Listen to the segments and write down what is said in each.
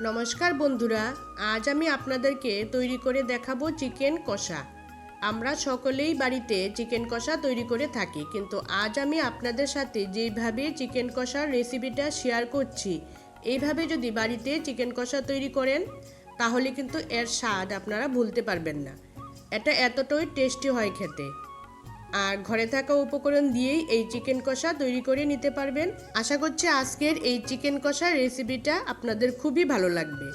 নমস্কার বন্ধুরা, আজ আমি আপনাদেরকে তৈরি করে দেখাবো চিকেন কষা। আমরা সকলেই বাড়িতে চিকেন কষা তৈরি করে থাকি, কিন্তু আজ আমি আপনাদের সাথে যেইভাবে চিকেন কষার রেসিপিটা শেয়ার করছি, এইভাবে যদি বাড়িতে চিকেন কষা তৈরি করেন, তাহলে কিন্তু এর স্বাদ আপনারা ভুলতে পারবেন না। এটা এতটাই টেস্টি হয় খেতে। আর ঘরে থাকা উপকরণ দিয়েই এই চিকেন কষা তৈরি করে নিতে পারবেন। আশা করছি আজকের এই চিকেন কষার রেসিপিটা আপনাদের খুবই ভালো লাগবে।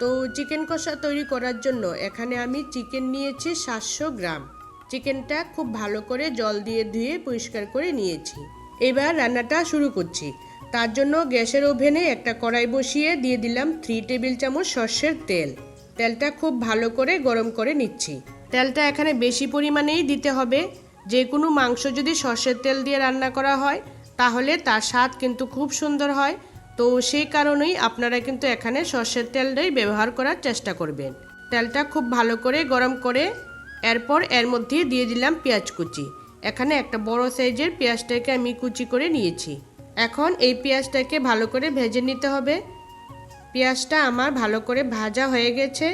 তো চিকেন কষা তৈরি করার জন্য এখানে আমি চিকেন নিয়েছি সাতশো গ্রাম। চিকেনটা খুব ভালো করে জল দিয়ে ধুয়ে পরিষ্কার করে নিয়েছি। এবার রান্নাটা শুরু করছি। তার জন্য গ্যাসের ওভেনে একটা কড়াই বসিয়ে দিয়ে দিলাম থ্রি টেবিল চামচ সর্ষের তেল। তেলটা খুব ভালো করে গরম করে নিচ্ছি। তেলটা এখানে বেশি পরিমাণেই দিতে হবে। যে কোনো মাংস যদি সর্ষের তেল দিয়ে রান্না করা হয়, তাহলে তার স্বাদ কিন্তু খুব সুন্দর হয়। তো সেই কারণেই আপনারা কিন্তু এখানে সর্ষের তেলটাই ব্যবহার করার চেষ্টা করবেন। তেলটা খুব ভালো করে গরম করে এরপর এর মধ্যে দিয়ে দিলাম পেঁয়াজ কুচি। এখানে একটা বড় সাইজের পেঁয়াজটাকে আমি কুচি করে নিয়েছি। এখন এই পেঁয়াজটাকে ভালো করে ভেজে নিতে হবে। পেঁয়াজটা আমার ভালো করে ভাজা হয়ে গেছে।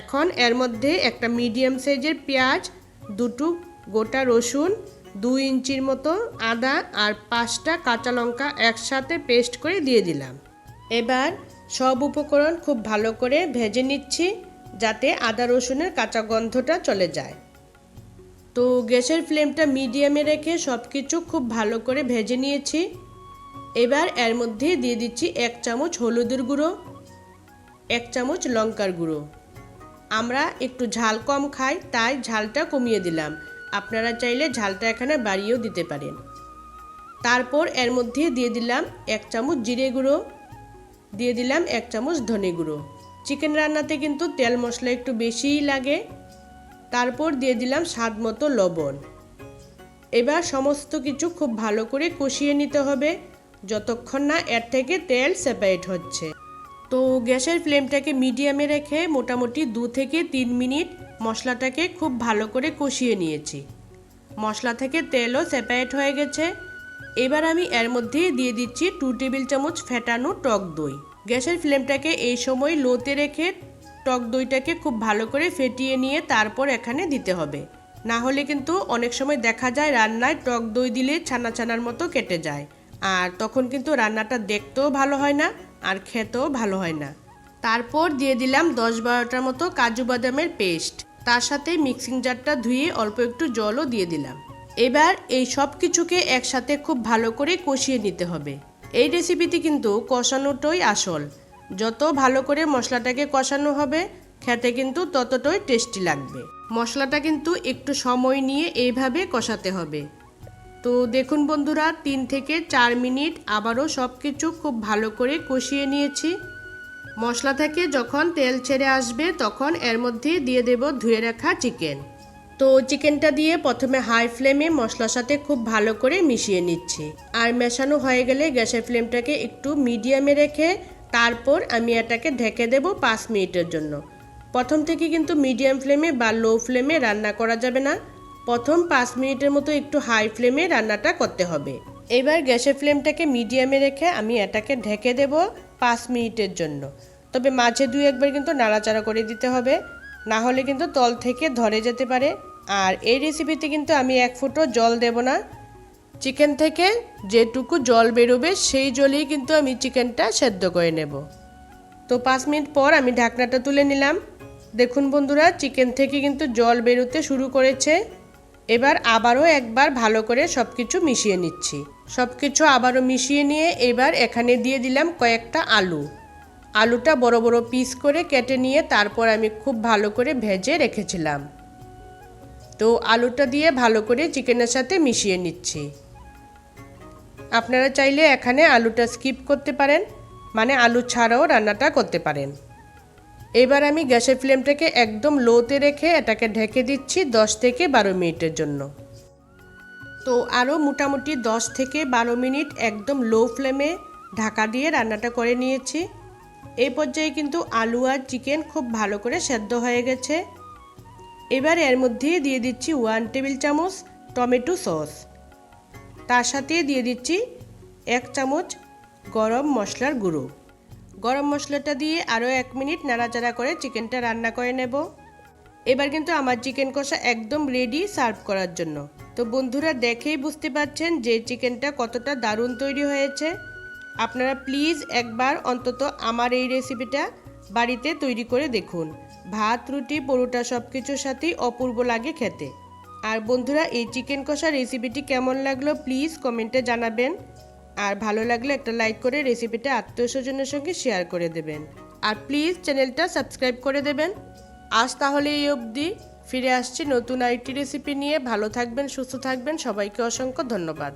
এখন এর মধ্যে একটা মিডিয়াম সাইজের পেঁয়াজ, দুটো গোটা রসুন দুই ইঞ্চির মতো আদা আর পাঁচটা কাঁচা লঙ্কা একসাথে পেস্ট করে দিয়ে দিলাম। এবার সব উপকরণ খুব ভালো করে ভেজে নিচ্ছি যাতে আদা রসুনের কাঁচা গন্ধটা চলে যায়। তো গ্যাসের ফ্লেমটা মিডিয়ামে রেখে সব কিছু খুব ভালো করে ভেজে নিয়েছি। এবার এর মধ্যে দিয়ে দিচ্ছি এক চামচ হলুদের গুঁড়ো, এক চামচ লঙ্কার গুঁড়ো। আমরা একটু ঝাল কম খাই, তাই ঝালটা কমিয়ে দিলাম। আপনারা চাইলে ঝালটা এখানে বাড়িয়েও দিতে পারেন। তারপর এর মধ্যে দিয়ে দিলাম এক চামচ জিরে গুঁড়ো, দিয়ে দিলাম এক চামচ ধনে গুঁড়ো। চিকেন রান্নাতে কিন্তু তেল মশলা একটু বেশিই লাগে। তারপর দিয়ে দিলাম স্বাদ মতো লবণ। এবার সমস্ত কিছু খুব ভালো করে কষিয়ে নিতে হবে, যতক্ষণ না এর থেকে তেল সেপারেট হচ্ছে। তো গ্যাসের ফ্লেমটাকে মিডিয়ামে রেখে মোটামুটি দু থেকে তিন মিনিট মশলাটাকে খুব ভালো করে কষিয়ে নিয়েছি। মশলা থেকে তেলও সেপারেট হয়ে গেছে। এবার আমি এর মধ্যে দিয়ে দিচ্ছি টু টেবিল চামচ ফেটানো টক দই। গ্যাসের ফ্লেমটাকে এই সময় লোতে রেখে টক দইটাকে খুব ভালো করে ফেটিয়ে নিয়ে তারপর এখানে দিতে হবে। না হলে কিন্তু অনেক সময় দেখা যায় রান্নায় টক দই দিলে ছানা ছানার মতো কেটে যায়। আর তখন কিন্তু রান্নাটা দেখতেও ভালো হয় না আর খেতেও ভালো হয় না। তারপর দিয়ে দিলাম দশ বারোটার মতো কাজু বাদামের পেস্ট। তার সাথে মিক্সিং জারটা ধুয়ে অল্প একটু জলও দিয়ে দিলাম। এবার এই সব কিছুকে একসাথে খুব ভালো করে কষিয়ে নিতে হবে। এই রেসিপিতে কিন্তু কষানোটাই আসল। যত ভালো করে মশলাটাকে কষানো হবে, খেতে কিন্তু ততটাই টেস্টি লাগবে। মশলাটা কিন্তু একটু সময় নিয়ে এইভাবে কষাতে হবে। তো দেখুন বন্ধুরা, তিন থেকে চার মিনিট আবারও সব কিছু খুব ভালো করে কষিয়ে নিয়েছি। মশলা থেকে যখন তেল ছেড়ে আসবে, তখন এর মধ্যে দিয়ে দেব ধুয়ে রাখা চিকেন। তো চিকেনটা দিয়ে প্রথমে হাই ফ্লেমে মশলার সাথে খুব ভালো করে মিশিয়ে নিচ্ছি। আর মেশানো হয়ে গেলে গ্যাসের ফ্লেমটাকে একটু মিডিয়ামে রেখে তারপর আমি এটাকে ঢেকে দেব পাঁচ মিনিটের জন্য। প্রথম থেকে কিন্তু মিডিয়াম ফ্লেমে বা লো ফ্লেমে রান্না করা যাবে না। প্রথম পাঁচ মিনিটের মতো একটু হাই ফ্লেমে রান্নাটা করতে হবে। এবার গ্যাসের ফ্লেমটাকে মিডিয়ামে রেখে আমি এটাকে ঢেকে দেব। পাঁচ মিনিটের জন্য। তবে মাঝে দুই একবার কিন্তু নাড়াচাড়া করে দিতে হবে। না হলে কিন্তু তল থেকে ধরে যেতে পারে। আর এই রেসিপিতে কিন্তু আমি এক ফুটো জল দেব না। চিকেন থেকে যেটুকু জল বেরোবে সেই জলেই কিন্তু আমি চিকেনটা সেদ্ধ করে নেব। তো পাঁচ মিনিট পর আমি ঢাকনাটা তুলে নিলাম। দেখুন বন্ধুরা, চিকেন থেকে কিন্তু জল বেরোতে শুরু করেছে। এবার আবারও একবার ভালো করে সব কিছু মিশিয়ে নিচ্ছি। সব কিছু আবারও মিশিয়ে নিয়ে এবার এখানে দিয়ে দিলাম কয়েকটা আলু। আলুটা বড় বড় পিস করে কেটে নিয়ে তারপর আমি খুব ভালো করে ভেজে রেখেছিলাম। তো আলুটা দিয়ে ভালো করে চিকেনের সাথে মিশিয়ে নিচ্ছি। আপনারা চাইলে এখানে আলুটা স্কিপ করতে পারেন মানে আলু ছাড়াও রান্নাটা করতে পারেন। এবার আমি গ্যাসের ফ্লেমটাকে একদম লোতে রেখে এটাকে ঢেকে দিচ্ছি দশ থেকে বারো মিনিটের জন্য। তো আরও মোটামুটি দশ থেকে বারো মিনিট একদম লো ফ্লেমে ঢাকা দিয়ে রান্নাটা করে নিয়েছি। এই পর্যায়ে কিন্তু আলু আর চিকেন খুব ভালো করে সেদ্ধ হয়ে গেছে। এবার এর মধ্যে দিয়ে দিচ্ছি ওয়ান টেবিল চামচ টমেটো সস। তার সাথে দিয়ে দিচ্ছি এক চামচ গরম মশলার গুঁড়ো। গরম মশলাটা দিয়ে আরও এক মিনিট নাড়াচাড়া করে চিকেনটা রান্না করে নেব। এবার কিন্তু আমার চিকেন কষা একদম রেডি সার্ভ করার জন্য। তো বন্ধুরা দেখেই বুঝতে পারছেন যে চিকেনটা কতটা দারুণ তৈরি হয়েছে। আপনারা প্লিজ একবার অন্তত আমার এই রেসিপিটা বাড়িতে তৈরি করে দেখুন। ভাত, রুটি, পরোটা সব কিছুর সাথেই অপূর্ব লাগে খেতে। আর বন্ধুরা এই চিকেন কষা রেসিপিটি কেমন লাগল প্লিজ কমেন্টে জানাবেন। আর ভালো লাগলে একটা লাইক করে রেসিপিটা আত্মীয় স্বজনের সঙ্গে শেয়ার করে দেবেন। আর প্লিজ চ্যানেলটা সাবস্ক্রাইব করে দেবেন। আজ তাহলে এই অবধি। ফিরে আসছি নতুন আইটি রেসিপি নিয়ে। ভালো থাকবেন, সুস্থ থাকবেন। সবাইকে অসংখ্য ধন্যবাদ।